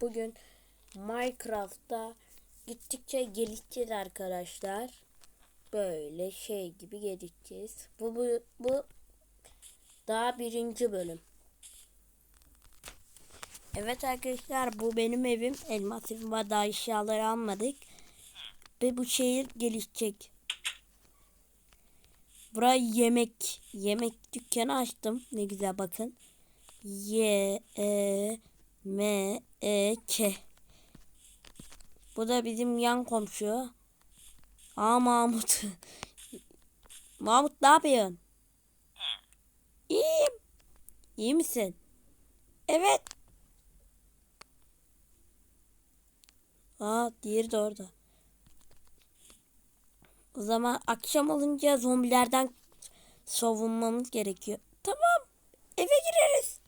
Bugün Minecraft'ta gittikçe gelişeceğiz arkadaşlar. Böyle şey gibi gelişeceğiz. Bu, bu, bu daha birinci bölüm. Evet arkadaşlar bu benim evim. Elmas evim var daha eşyaları almadık. Ve bu şehir gelişecek. Buraya yemek yemek dükkanı açtım. Ne güzel bakın. Y E M E K. Bu da bizim yan komşu. Aa Mahmut. Mahmut ne yapıyorsun? İyiyim. İyi misin? Evet. Aa diğeri de orada. O zaman akşam olunca zombilerden savunmamız gerekiyor. Tamam. Eve gireriz.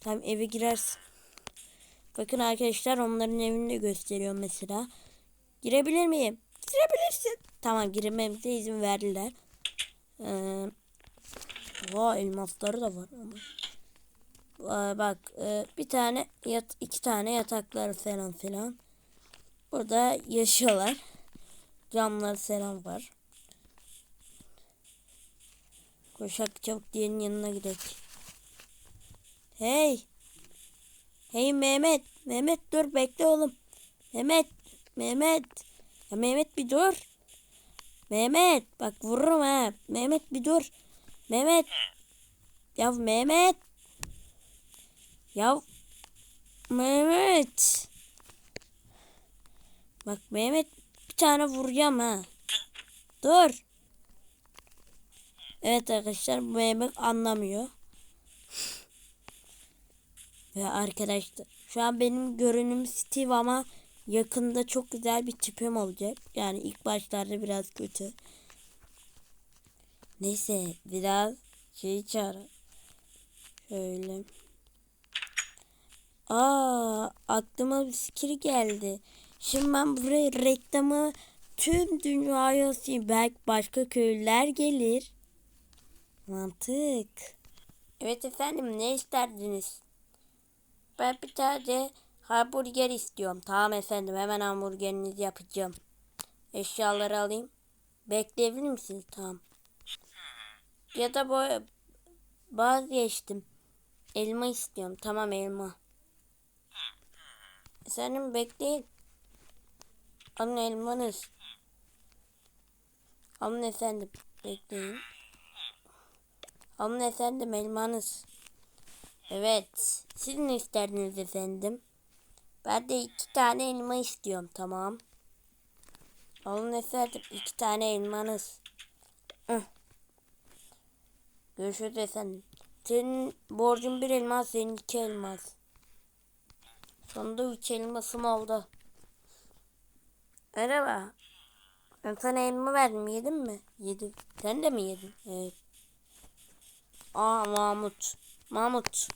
Tamam eve girersin. Bakın arkadaşlar onların evini de gösteriyor mesela. Girebilir miyim? Girebilirsin. Tamam girmemize izin verdiler. Ee, oha elmasları da var ama. Aa, bak e, bir tane yat iki tane yatakları falan filan. Burada yaşıyorlar. Camlar selam var. Koşak çabuk diğerinin yanına gidelim. Hey. Hey Mehmet. Mehmet dur bekle oğlum. Mehmet. Mehmet. Ya Mehmet bir dur. Mehmet. Bak vururum ha. Mehmet bir dur. Mehmet. Ya Mehmet. Ya Mehmet. Bak Mehmet bir tane vuracağım ha. Dur. Evet arkadaşlar bu Mehmet anlamıyor. Ve arkadaşlar şu an benim görünüm Steve ama yakında çok güzel bir tipim olacak. Yani ilk başlarda biraz kötü. Neyse biraz şey çağır. Şöyle. Aa aklıma bir fikir geldi. Şimdi ben buraya reklamı tüm dünyaya asayım. Belki başka köylüler gelir. Mantık. Evet efendim ne isterdiniz? Ben bir tane hamburger istiyorum. Tamam efendim hemen hamburgerinizi yapacağım. Eşyaları alayım. Bekleyebilir misiniz? Tamam. Ya da bu vazgeçtim. Elma istiyorum. Tamam elma. Efendim bekleyin. Alın elmanız. Alın efendim. Bekleyin. Alın efendim elmanız. Evet. Siz ne isterdiniz efendim? Ben de iki tane elma istiyorum. Tamam. Alın efendim. iki tane elmanız. Hı. Görüşürüz efendim. Senin borcun bir elmas, senin iki elmas. Sonunda üç elmasım oldu. Merhaba. Ben sana elma verdim. Yedin mi? Yedim. Sen de mi yedin? Evet. Aa Mahmut. Mahmut.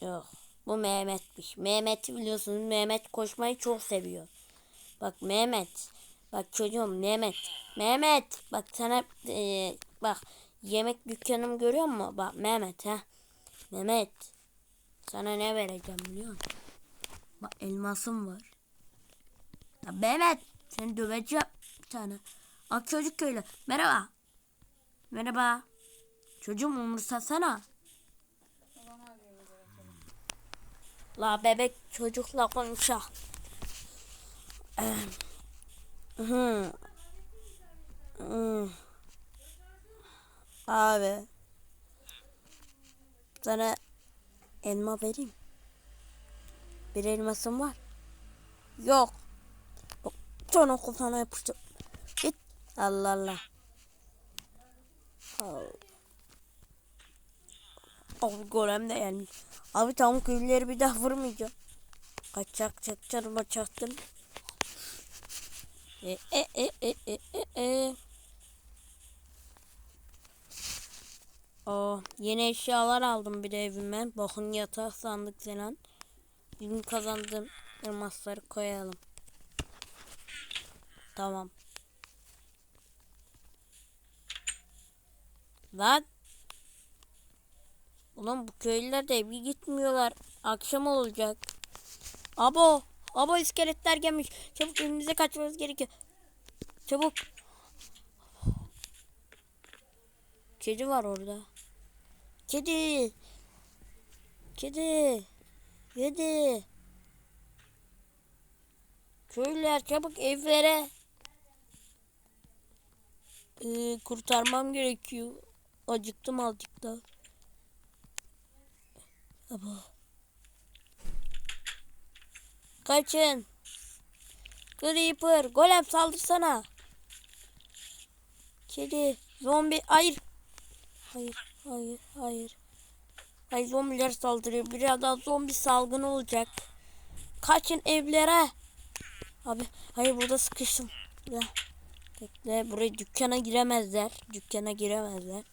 Yok. Bu Mehmet'miş. Mehmet'i biliyorsunuz. Mehmet koşmayı çok seviyor. Bak Mehmet. Bak çocuğum Mehmet. Mehmet. Bak sana e, bak yemek dükkanımı görüyor musun? Bak Mehmet ha. Mehmet. Sana ne vereceğim biliyor musun? Bak elmasım var. Ya Mehmet. Seni döveceğim bir tane. Bak çocuk köylü. Merhaba. Merhaba. Çocuğum umursasana. La bebek çocukla konuşa. Hı. Hı. Abi. Sana elma vereyim. Bir elmasım var. Yok. Yok. Sonra kafana yapıştır. Git. Allah Allah. Allah. Abi golem de yani. Abi tam köylüleri bir daha vurmayacağım. Kaçak çak çarıma çaktım. E e e e e e e. Oh, yeni eşyalar aldım bir de evime. Bakın yatak sandık falan. Bugün kazandığım elmasları koyalım. Tamam. Lan Ulan bu köylüler de bir gitmiyorlar. Akşam olacak. Abo. Abo iskeletler gelmiş. Çabuk önümüze kaçmamız gerekiyor. Çabuk. Kedi var orada. Kedi. Kedi. Kedi. Köylüler çabuk evlere. Ee, kurtarmam gerekiyor. Acıktım azıcık da. Abo. Kaçın. Creeper. Golem saldırsana. Kedi. Zombi. Hayır. Hayır. Hayır. Hayır. Hayır zombiler saldırıyor. Birazdan zombi salgını olacak. Kaçın evlere. Abi. Hayır burada sıkıştım. Bekle. Buraya dükkana giremezler. Dükkana giremezler.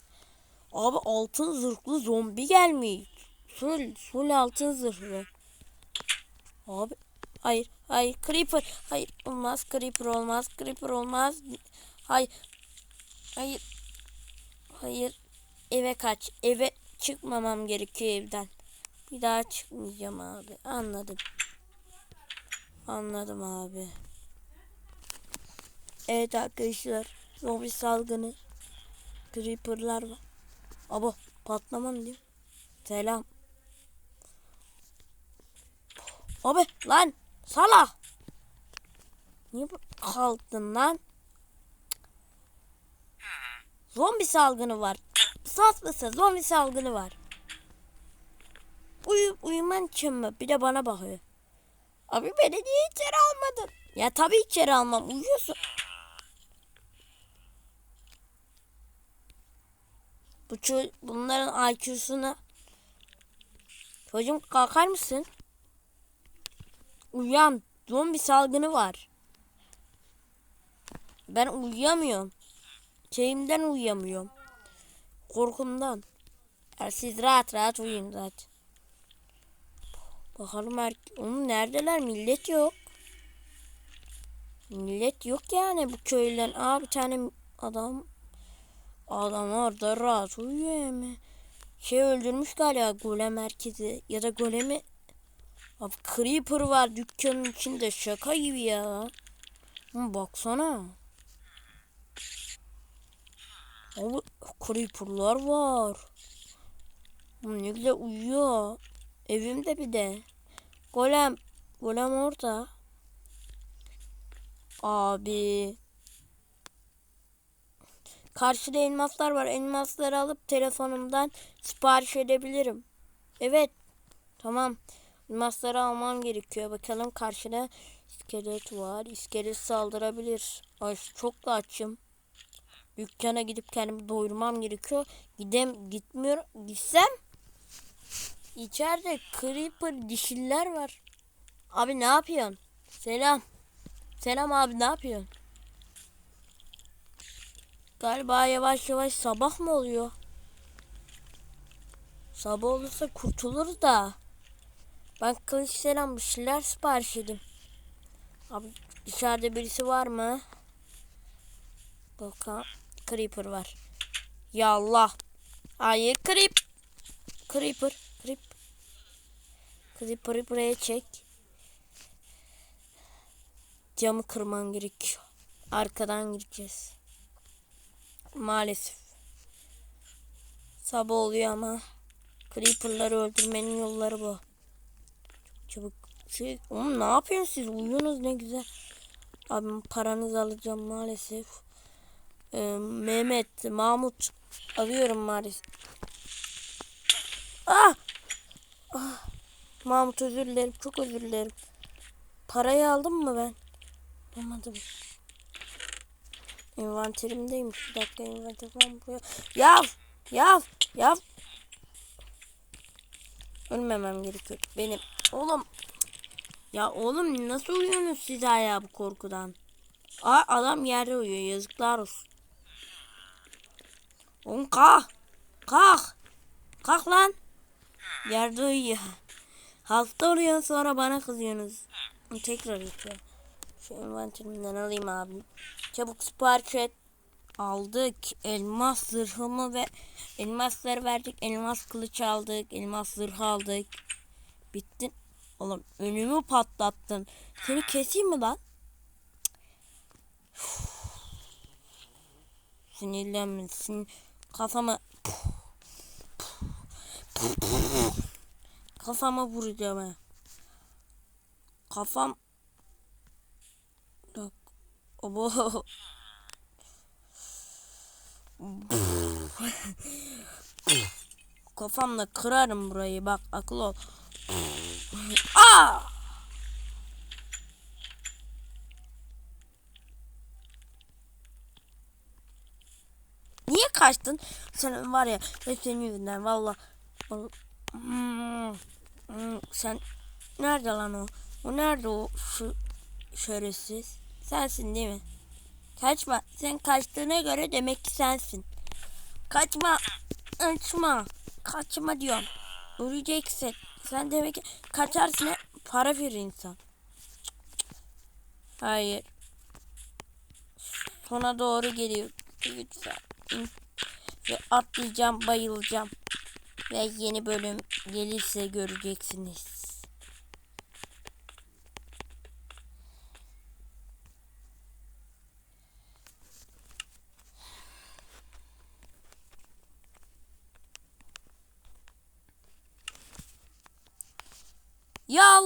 Abi altın zırhlı zombi gelmiş. Full, full altın zırhlı. Abi hayır hayır creeper hayır olmaz creeper olmaz creeper olmaz. Hayır hayır hayır eve kaç eve çıkmamam gerekiyor evden. Bir daha çıkmayacağım abi anladım. Anladım abi. Evet arkadaşlar zombi salgını creeperlar var. Abo patlamam diyeyim selam Abi lan sala. Niye kaldın lan? Zombi salgını var. Sas mısın? Zombi salgını var. Uyu, uyuman için mi? Bir de bana bakıyor. Abi beni niye içeri almadın? Ya tabii içeri almam. Uyuyorsun. Bu bunların IQ'suna Çocuğum kalkar mısın? Uyan. Zombi salgını var. Ben uyuyamıyorum. Şeyimden uyuyamıyorum. Korkumdan. Ya siz rahat rahat uyuyun zaten. Bakalım er Oğlum neredeler? Millet yok. Millet yok yani bu köyden. Aa bir tane adam adam orada rahat uyuyor hemen. Şey öldürmüş galiba golem merkezi ya da golemi Abi creeper var dükkanın içinde şaka gibi ya. Hı, baksana. Abi creeperlar var. Hı, ne güzel uyuyor. Evimde bir de. Golem. Golem orada. Abi. Karşıda elmaslar var. Elmasları alıp telefonumdan sipariş edebilirim. Evet. Tamam. Elmasları almam gerekiyor. Bakalım karşıda iskelet var. İskelet saldırabilir. Ay çok da açım. Dükkana gidip kendimi doyurmam gerekiyor. Gidem gitmiyor. Gitsem içeride creeper dişiller var. Abi ne yapıyorsun? Selam. Selam abi ne yapıyorsun? Galiba yavaş yavaş sabah mı oluyor? Sabah olursa kurtuluruz da. Ben kılıç selam bir şeyler sipariş edeyim. Abi dışarıda birisi var mı? Bakalım. Creeper var. Ya Allah. Hayır creep. Creeper. Creep. Creeper'ı buraya çek. Camı kırman gerekiyor. Arkadan gireceğiz. Maalesef. Sabah oluyor ama. Creeper'ları öldürmenin yolları bu. Çabuk. Şey oğlum ne yapıyorsunuz siz? Uyuyorsunuz ne güzel. Abim paranızı alacağım maalesef. Ee, Mehmet Mahmut alıyorum maalesef. Ah! ah! Mahmut özür dilerim çok özür dilerim. Parayı aldım mı ben? Almadım envanterimdeymiş bir dakika envanter falan buraya yav! Yav! Yav! Ölmemem gerekiyor. Benim Oğlum. Ya oğlum nasıl uyuyorsunuz siz hala bu korkudan? Aa, adam yerde uyuyor yazıklar olsun. Oğlum kalk. Kalk. Kalk lan. Yerde uyuyor. Hasta oluyor sonra bana kızıyorsunuz. Tekrar yapıyor. Şu envanterimden alayım abi. Çabuk sipariş et. Aldık. Elmas zırhımı ve elmasları verdik. Elmas kılıç aldık. Elmas zırh aldık. Bittin. Oğlum önümü patlattın. Seni keseyim mi lan? Sinirlenmesin. Kafama kafama vuracağım ha. Kafam Yok. Obo. Kafamla kırarım burayı bak akıl ol. Aa! Niye kaçtın? Sen var ya hep senin yüzünden valla. Hmm, hmm, Sen nerede lan o? O nerede o şu şerefsiz? Sensin değil mi? Kaçma. Sen kaçtığına göre demek ki sensin. Kaçma. Kaçma. Kaçma diyorum. Öleceksin. Sen demek ki kaçarsın para verir insan. Hayır. Sona doğru geliyor. Lütfen. Ve atlayacağım, bayılacağım. Ve yeni bölüm gelirse göreceksiniz. Ya